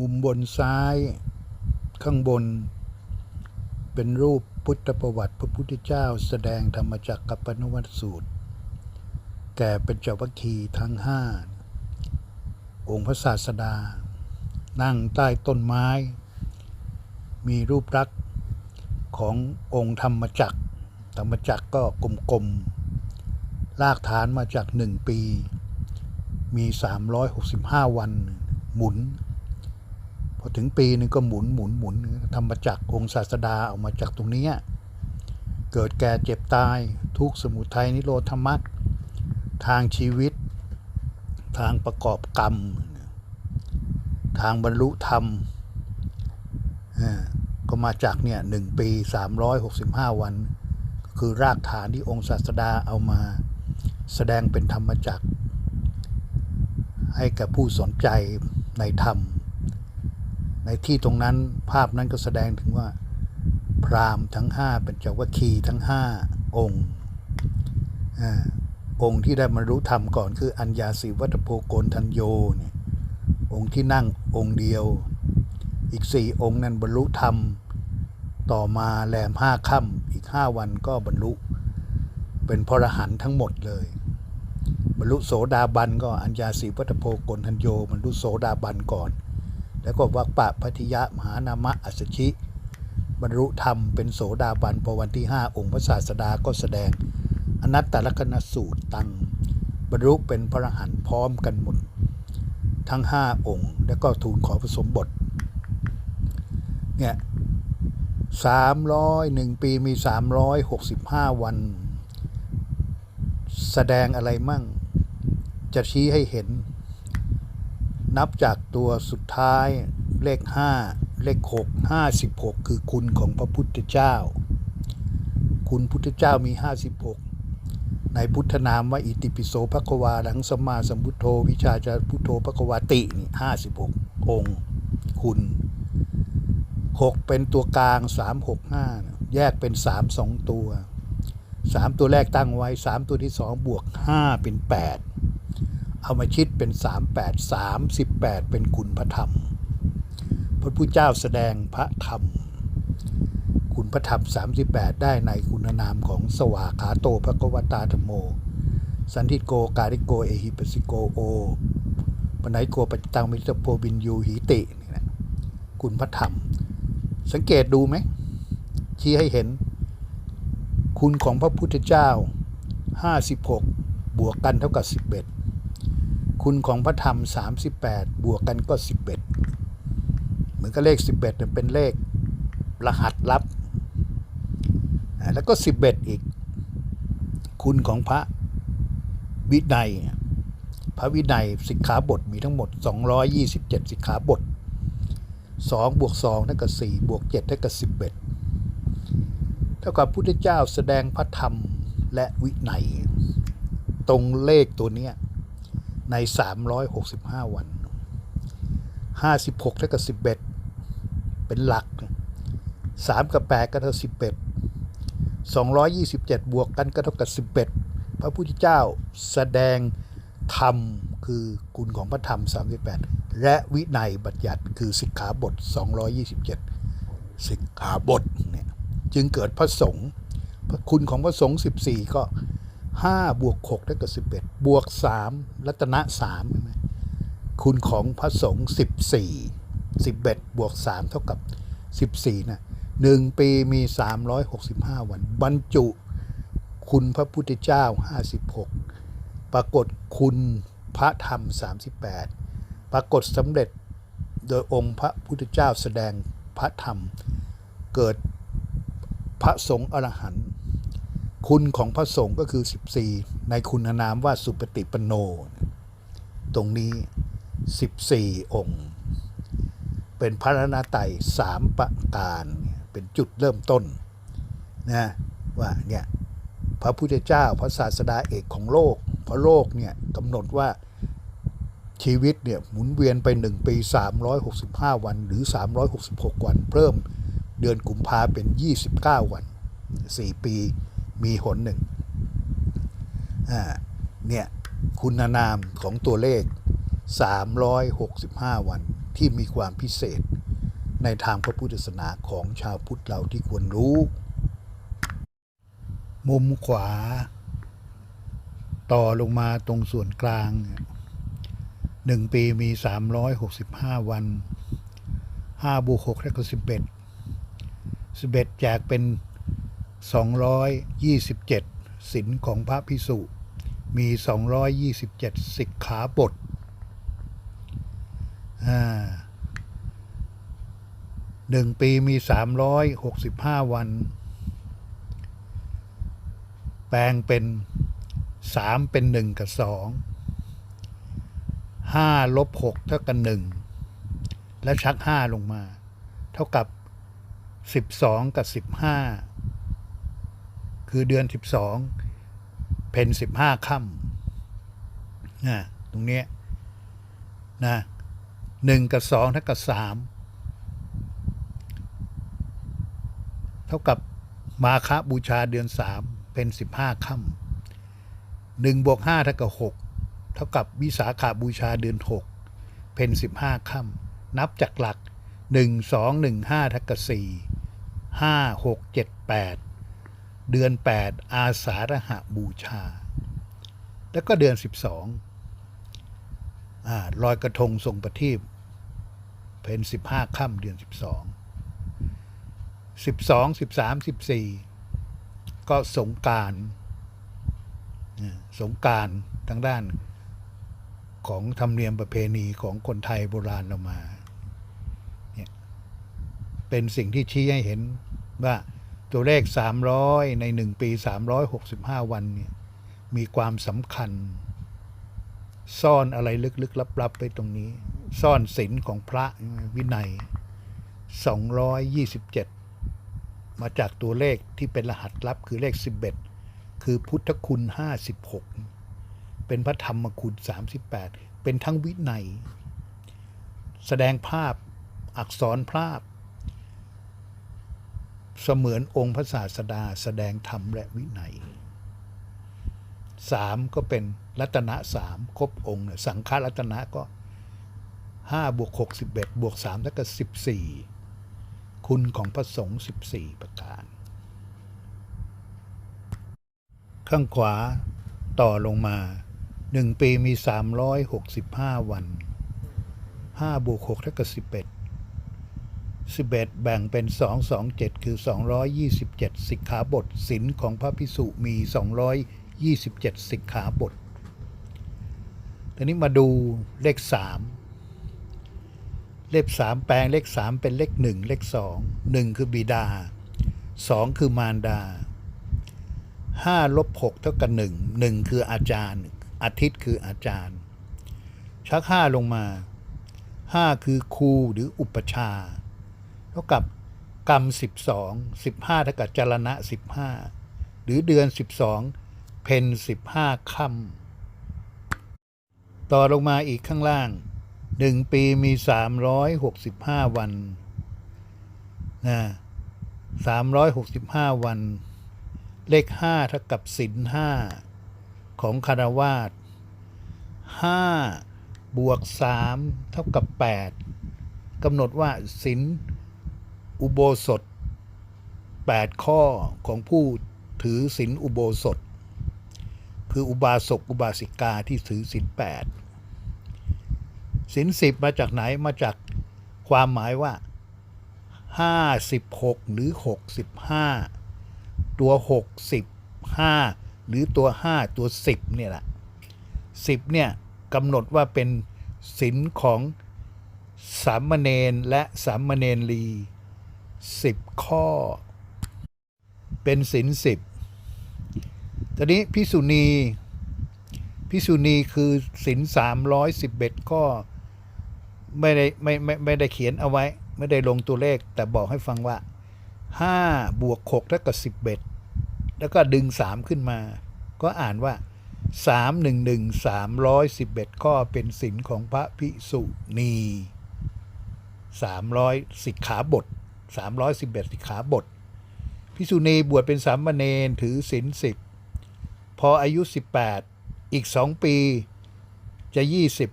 มุมบนซ้าย ข้างบน เป็นรูปพุทธประวัติพระพุทธเจ้าแสดงธรรมจักรกับปนวัตสูตร แก่เป็นเจ้าวัคคีทั้งห้าองค์พระศาสดา นั่งใต้ต้นไม้ มีรูปลักษณ์ขององค์ธรรมจักร ธรรมจักรก็กลมๆลากฐานมาจากหนึ่งปี มี 365 วัน หมุน อถึงปีหนึงก็หมุนหมุนหมุนธรรมจักรองค์ศาสดาออกมาจากตรงนี้เกิดแก่เจ็บตายทุกสมุทัยนิโรธมรรคทางชีวิต ทางประกอบกรรม ทางบรรลุธรรมก็มาจากเนี่ยหนึ่งปี 365 วัน คือรากฐานที่องค์ศาสดาเอามาแสดงเป็นธรรมจักรให้กับผู้สนใจในธรรม ในที่ตรงนั้นภาพนั้นก็แสดงถึงว่า พราหมณ์ทั้งห้าเป็นเจ้าวัคคีทั้งห้าองค์อาองค์ที่ได้บรรลุธรรมก่อนคืออัญญาสิวัตโพโกนทัญโยเนี่ยองค์ที่นั่งองค์เดียว อีกสี่องค์นั้นบรรลุธรรม ต่อมาแรมห้าค่ำอีกห้าวันก็บรรลุ เป็นพระอรหันต์ทั้งหมดเลย บรรลุโสดาบันก็อัญญาสีวัตโพโกนทัญโยบรรลุโสดาบันก่อน แล้วก็วักปะพัทยะมหานามะอัสชิ บรรลุธรรมเป็นโสดาบันพอวันที่ 5 องค์พระศาสดาก็แสดง อนัตตลกนสูตรตัง บรรลุเป็นพระรหันพร้อมกันหมด ทั้ง 5 องค์ แล้วก็ทูลขอผสมบทเนี่ยสามร้อยหนึ่งปีมีสามร้อยหกสิบห้าวัน แสดงอะไรมั่ง จะชี้ให้เห็น นับจากตัวสุดท้ายเลขห้าเลขหกห้าสิบหกคือคุณของพระพุทธเจ้า คุณพุทธเจ้ามีห้าสิบหกในพุทธนามว่าอิติปิโสภควาหลังสมมาสัมพุทโธ วิชาจารพุทโธภควาตินี่ห้าสิบหกองค์ คุณหกเป็นตัวกลางสามหกห้าแยกเป็นสามสองตัวสามตัวแรกตั้งไว้สามตัวที่สองบวกห้าเป็นแปด เอามาชิดเป็น 38 38 เป็นคุณพระธรรม พระพุทธเจ้าแสดงพระธรรม คุณพระธรรม 38 ได้ในคุณนามของสวาขาโตภควตาธรรมโม สันทิโกการิโกเอหิปัสสิโกโอปนัยโกปัจตังมิตโพบินยูหิตินี่นะคุณพระธรรม สังเกตดูไหมชี้ให้เห็น คุณของพระพุทธเจ้า 56 บวกกันเท่ากับ 11 คุณของพระธรรม 38 บวกกันก็ 11 เหมือนกับเลข 11เนี่ยเป็นเลขรหัสลับ แล้วก็ 11 อีก คุณของพระวินัย พระวินัยสิกขาบทมีทั้งหมด 227 สิกขาบท 2 บวก2เท่ากับ4บวก7เท่ากับ11 เท่ากับพุทธเจ้าแสดงพระธรรมและวินัย ตรงเลขตัวเนี้ย ใน 365 วัน 56เท่ากับ 11 เป็นหลัก 3 กับ 8 ก็เท่า11 227 บวกกันก็เท่ากับ 11 พระพุทธเจ้าแสดงธรรมคือคุณของพระธรรม 38 และวินัยบัญญัติคือสิกขาบท 227 สิกขาบทเนี่ยจึงเกิดพระสงฆ์พระคุณของพระสงฆ์14 ก็ 5บวก6เท่ากับ11 บวก 3 รัตนะ3ใช่ไหมคุณของพระสงฆ์14 11 บวก 3 เท่ากับ 14 นะหนึ่งปีมี 365 วัน บรรจุ คุณพระพุทธเจ้า 56 ปรากฏคุณพระธรรม 38 ปรากฏสำเร็จโดยองค์พระพุทธเจ้าแสดงพระธรรม เกิดพระสงฆ์อรหันต์ คุณของพระสงฆ์ก็คือ 14 ในคุณนามว่าสุปฏิปันโน ตรงนี้ 14 องค์ เป็นพระรนาไตสามประการเป็นจุดเริ่มต้นนะว่าเนี่ยพระพุทธเจ้าพระศาสดาเอกของโลก พระโลกเนี่ยกำหนดว่าชีวิตเนี่ยหมุนเวียนไป 1 ปี 365 วันหรือ 366 วัน เพิ่มเดือนกุมภาเป็น 29 วัน 4 ปี มีหนหนึ่งอ่าเนี่ยคุณนามของตัวเลข 365 วันที่มีความพิเศษในทางพระพุทธศาสนาของชาวพุทธเราที่ควรรู้ มุมขวา ต่อลงมาตรงส่วนกลางหนึ่งปีมี 365 วัน5บวก6แล้วก็11 11แจกเป็น 227ศินของพระพิสุมี 227 สิกขาบทหนึ่งปีมี 365 วัน แปลงเป็น 3 เป็น 1 กับ 2 5 ลบ 6 เท่ากับ 1 และชัก 5 ลงมา เท่ากับ 12 กับ 15 คือเดือน 12เป็น15ค่ำนะตรงนี้นะหนึ่งกับสองเท่ากับสามเท่ากับมาคบูชาเดือนสามเป็น15ค่ำหนึ่งบวกห้าเท่ากับหกเท่ากับวิสาขาบูชาเดือนหกเป็น15ค่ำนับจากหลัก1 2 1 5เท่ากับ4 5 6 7 8เดื เดือน 8 อาสาฬหบูชา แล้วก็เดือน 12อ่าลอยกระทงทรงประทีปเป็น15ค่ำเดือน 12 12 13 14 ก็สงการสงการทางด้านของธรรมเนียมประเพณีของคนไทยโบราณเรามาเนี่ยเป็นสิ่งที่ชี้ให้เห็นว่า ตัวเลข 300 ใน 1 ปี 365 วันเนี่ยมีความสำคัญ ซ่อนอะไรลึกๆลับๆไปตรงนี้ ซ่อนศีลของพระวินัย 227 มาจากตัวเลขที่เป็นรหัสลับคือเลข 11 คือพุทธคุณ 56 เป็นพระธรรมคุณ 38 เป็นทั้งวินัย แสดงภาพอักษรภาพ เสมือนองค์พระศาสดาแสดงธรรมและวินัยสามก็เป็นรัตนะสามครบองค์เนี่ยสังฆรัตนะก็ห้าบวกหกสิบเอ็ดบวกสามแล้วก็สิบสี่คุณของพระสงฆ์สิบสี่ประการ ข้างขวาต่อลงมาหนึ่งปีมีสามร้อยหกสิบห้าวันห้าบวกหกเท่ากับสิบเอ็ด สิบเอ็ดแบ่งเป็นสองสองเจ็ดคือสองร้อยยี่สิบเจ็ดสิกขาบทศินของพระพิสุมีสองร้อยยี่สิบเจ็ดสิกขาบททีนี้มาดูเลขสามเลขสามแปลงเลขสามเป็นเลขหนึ่งเลขสองหนึ่งคือบิดาสองคือมารดาห้าลบหกเท่ากับหนึ่งหนึ่งคืออาจารย์ อาทิตย์คืออาจารย์ ชักห้าลงมาห้าคือครูหรืออุปชา ท่ากับกรรมสิบสองสิบห้าเท่ากับจรณะสิบห้าหรือเดือนสิบสองเพนสิบห้าค่ำต่อลงมาอีกข้างล่างหนึ่งปีมีสามร้อยหกสิบห้าวันนะสามร้อยหกสิบห้าวัน เลขห้าเท่ากับศินห้าของคารวาสห้าบวกสามเท่ากับแปดกำหนดว่าศิน อุโบสถแปดข้อของผู้ถือศินอุโบสถ คืออุบาสกอุบาสิกาที่ถือศินแปดศินสิบมาจากไหนมาจากความหมายว่าห้าสิบหกหรือหกสิบห้าตัวหกสิบห้าหรือตัวห้าตัวสิบเนี่ยแหละสิบเนี่ยกำหนดว่าเป็นศินของสามเณรและสามเณรี ลีสิบข้อ เป็นศินสิบตอนนี้พิสุณีพิสุณีคือศินสามร้อยสิบเอ็ดข้อ ไม่ได้ไม่ไม่ไม่ได้เขียนเอาไว้ ไม่ได้ลงตัวเลข แต่บอกให้ฟังว่าห้าบวกหกเท่ากับสิบเอ็ดแล้วก็ดึงสามขึ้นมา ก็อ่านว่าสามหนึ่งหนึ่งสามร้อยสิบเอ็ดข้อเป็นศินของพระพิสุณีสามร้อยสิกขาบท สามร้อยสิบเอ็ดสิกขาบทพิสุณีบวชเป็นสามเณรถือศินสิบพออายุสิบแปดอีกสองปีจะยี่สิบ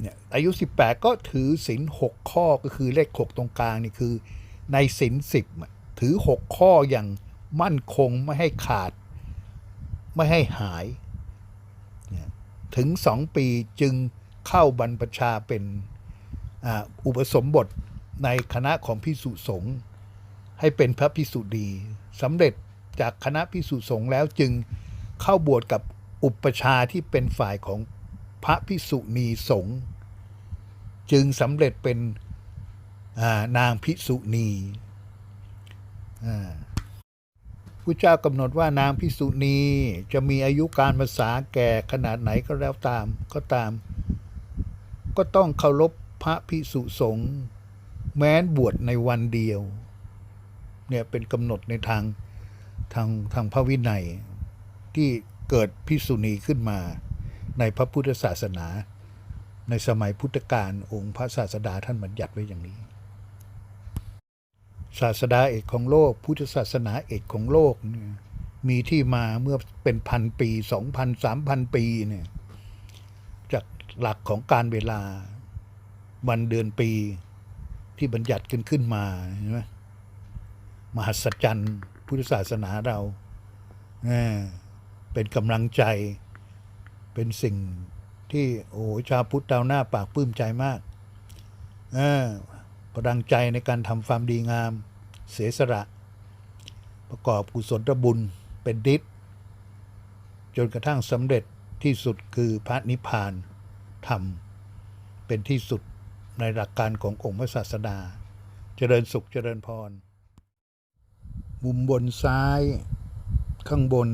เนี่ยอายุ 18 ก็ถือศีลหกข้อก็คือเลขหกตรงกลางนี่คือ ในศีลสิบถือหกข้ออย่างมั่นคงไม่ให้ขาด ไม่ให้หาย ถึงสองปีจึงเข้าบรรพชาเป็นออุปสมบท ในคณะของพิสุสงฆ์ให้เป็นพระพิสุดีสำเร็จจากคณะพิสุสงฆ์แล้วจึงเข้าบวชกับอุปชาที่เป็นฝ่ายของพระพิสุณีสงฆ์จึงสำเร็จเป็นานางพิสุณีผู้เจ้ากำหนดว่านางพิสุณีจะมีอายุการภาษาแก่ขนาดไหนก็แล้วตามก็ตาม ก็ต้องเคารพพระพิสุสงฆ์ แม้นบวชในวันเดียวเนี่ยเป็นกำหนดในทางทางทางพระวินัย ที่เกิดพิสุณีขึ้นมา ในพระพุทธศาสนา ในสมัยพุทธกาลองค์พระศาสดาท่านบัญญัติไว้อย่างนี้ ศาสดาเอกของโลก พุทธศาสนาเอกของโลกเนี่ยมีที่มาเมื่อเป็นพันปีสองพันสามพันปีเนี่ยจากหลักของการเวลาวันเดือนปี ที่บัญญัติกันขึ้นมาใช่ไหมมหัศจรรย์พุทธศาสนาเราเป็นกำลังใจ เป็นสิ่งที่โอ้ชาวพุทธดาวหน้าปากปลื้มใจมากออประดังใจในการทำความดีงาม เสียสละ ประกอบกุศลบุญเป็นดิษจนกระทั่งสำเร็จที่สุดคือพระนิพพานธรรมเป็นที่สุด ในหลักการขององค์พระศาสดา เจริญสุขเจริญพร มุมบนซ้าย ข้างบน